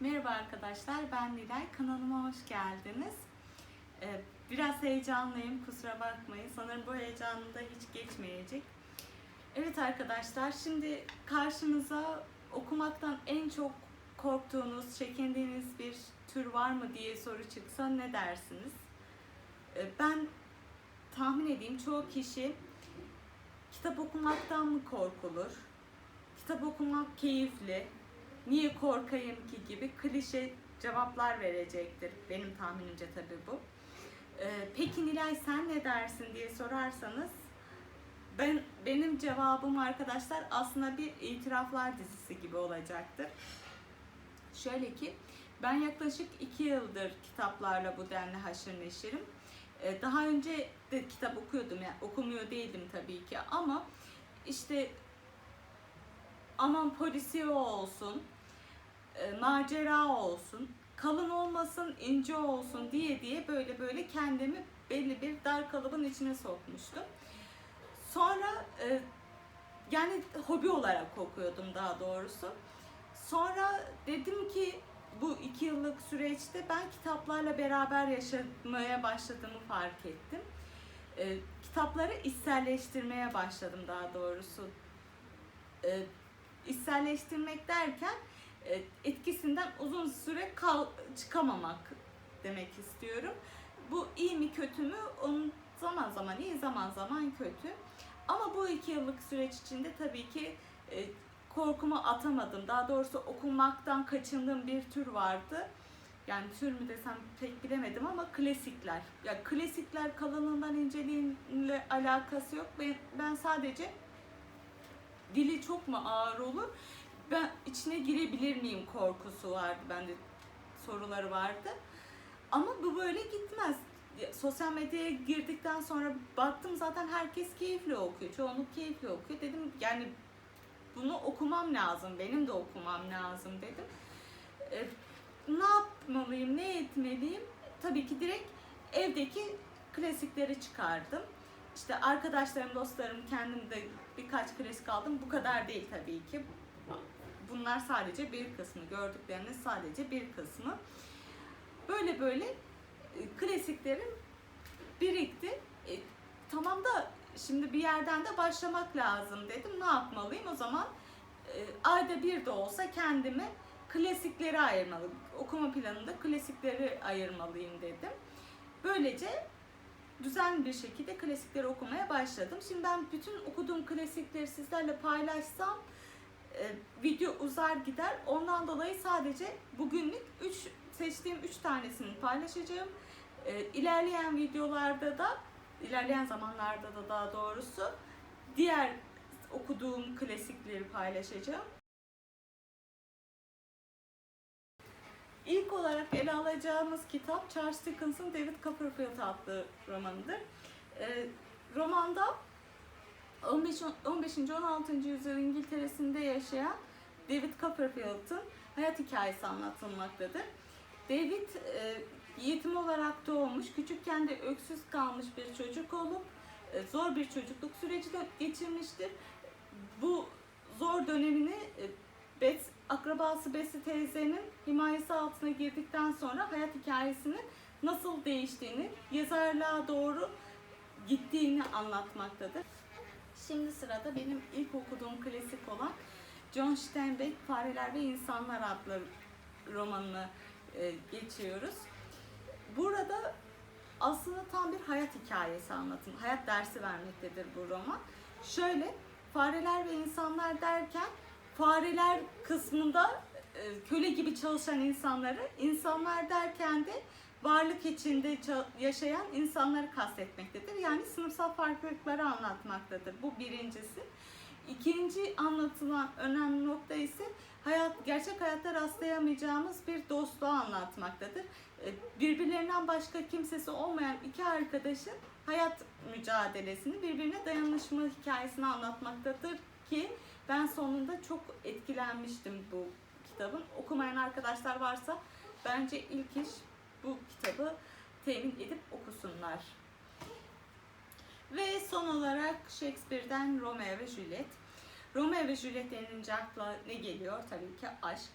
Merhaba arkadaşlar, ben Nilay. Kanalıma hoş geldiniz. Ee, Biraz heyecanlıyım, kusura bakmayın. Sanırım bu heyecanım da hiç geçmeyecek. Evet arkadaşlar, şimdi karşınıza okumaktan en çok korktuğunuz, çekindiğiniz bir tür var mı diye soru çıksa ne dersiniz? Ee, Ben tahmin edeyim çoğu kişi kitap okumaktan mı korkulur? Kitap okumak keyifli, niye korkayım ki gibi klişe cevaplar verecektir. Benim tahminimce tabii bu. Ee, peki Nilay sen ne dersin diye sorarsanız ben benim cevabım arkadaşlar aslında bir itiraflar dizisi gibi olacaktır. Şöyle ki ben yaklaşık iki yıldır kitaplarla bu denli haşır neşirim. Ee, Daha önce de kitap okuyordum yani okumuyor değildim tabii ki ama işte aman polisiye olsun, e, macera olsun, kalın olmasın, ince olsun diye diye böyle böyle kendimi belli bir dar kalıbın içine sokmuştum. Sonra e, yani hobi olarak okuyordum daha doğrusu. Sonra dedim ki bu iki yıllık süreçte ben kitaplarla beraber yaşamaya başladığımı fark ettim. E, kitapları içselleştirmeye başladım daha doğrusu. E, içselleştirmek derken etkisinden uzun süre kal çıkamamak demek istiyorum. Bu iyi mi kötü mü? Onun zaman zaman iyi, zaman zaman kötü. Ama bu iki yıllık süreç içinde tabii ki e, korkumu atamadım. Daha doğrusu okumaktan kaçındığım bir tür vardı. Yani tür mü desem pek bilemedim ama klasikler. Ya klasikler kalınlığından inceliğiyle alakası yok. Ben, ben sadece dili çok mu ağır olur? Ben içine girebilir miyim korkusu vardı bende soruları vardı. Ama bu böyle gitmez. Ya, Sosyal medyaya girdikten sonra baktım zaten herkes keyifli okuyor. Çoğunluk keyifli okuyor. Dedim yani bunu okumam lazım. Benim de okumam lazım dedim. E, ne yapmalıyım, ne etmeliyim? Tabii ki direkt evdeki klasikleri çıkardım. İşte arkadaşlarım, dostlarım, kendim de birkaç klasik aldım. Bu kadar değil tabii ki. Bunlar sadece bir kısmı. Gördükleriniz sadece bir kısmı. Böyle böyle e, klasiklerim birikti. E, tamam da şimdi bir yerden de başlamak lazım dedim. Ne yapmalıyım? O zaman e, ayda bir de olsa kendimi klasikleri ayırmalıyım. Okuma planında klasikleri ayırmalıyım dedim. Böylece düzenli bir şekilde klasikleri okumaya başladım. Şimdi ben bütün okuduğum klasikleri sizlerle paylaşsam video uzar gider. Ondan dolayı sadece bugünlük 3 seçtiğim 3 tanesini paylaşacağım. E, ilerleyen videolarda da ilerleyen zamanlarda da daha doğrusu diğer okuduğum klasikleri paylaşacağım. İlk olarak ele alacağımız kitap Charles Dickens'ın David Copperfield adlı romanıdır. Ee, romanda 15. 15. 16. yüzyıl İngiltere'sinde yaşayan David Copperfield'ın hayat hikayesi anlatılmaktadır. David e, yetim olarak doğmuş, küçükken de öksüz kalmış bir çocuk olup e, zor bir çocukluk süreci de geçirmiştir. Bu zor dönemini e, Beth, akrabası Bessie teyzenin himayesi altına girdikten sonra hayat hikayesinin nasıl değiştiğini, yazarlığa doğru gittiğini anlatmaktadır. Şimdi sırada benim ilk okuduğum klasik olan John Steinbeck Fareler ve İnsanlar adlı romanını e, geçiyoruz. Burada aslında tam bir hayat hikayesi anlatım, hayat dersi vermektedir bu roman. Şöyle, fareler ve insanlar derken fareler kısmında e, köle gibi çalışan insanları, insanlar derken de varlık içinde yaşayan insanları kastetmektedir. Yani sınıfsal farklılıkları anlatmaktadır. Bu birincisi. İkinci anlatılan önemli nokta ise hayat gerçek hayatta rastlayamayacağımız bir dostluğu anlatmaktadır. E, Birbirlerinden başka kimsesi olmayan iki arkadaşın hayat mücadelesini, birbirine dayanışma hikayesini anlatmaktadır ki ben sonunda çok etkilenmiştim bu kitabın. Okumayan arkadaşlar varsa bence ilk iş bu kitabı temin edip okusunlar. Ve son olarak Shakespeare'den Romeo ve Juliet. Romeo ve Juliet denilince akla ne geliyor? Tabii ki aşk.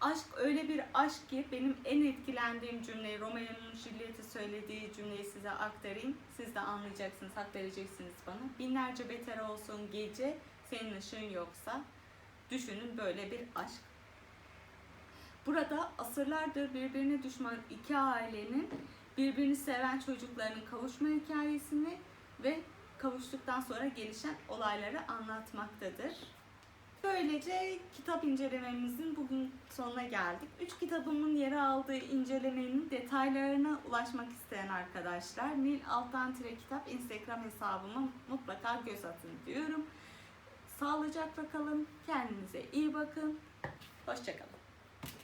aşk öyle bir aşk ki benim en etkilendiğim cümleyi Romeo'nun Juliet'e söylediği cümleyi size aktarayım. Siz de anlayacaksınız, hak vereceksiniz bana. Binlerce beter olsun gece senin ışığın yoksa düşünün böyle bir aşk. Burada asırlardır birbirine düşman iki ailenin birbirini seven çocuklarının kavuşma hikayesini ve kavuştuktan sonra gelişen olayları anlatmaktadır. Böylece kitap incelememizin bugün sonuna geldik. Üç kitabımın yer aldığı incelemenin detaylarına ulaşmak isteyen arkadaşlar Nil Altan Tire Kitap Instagram hesabıma mutlaka göz atın diyorum. Sağlıcakla kalın, kendinize iyi bakın, hoşçakalın.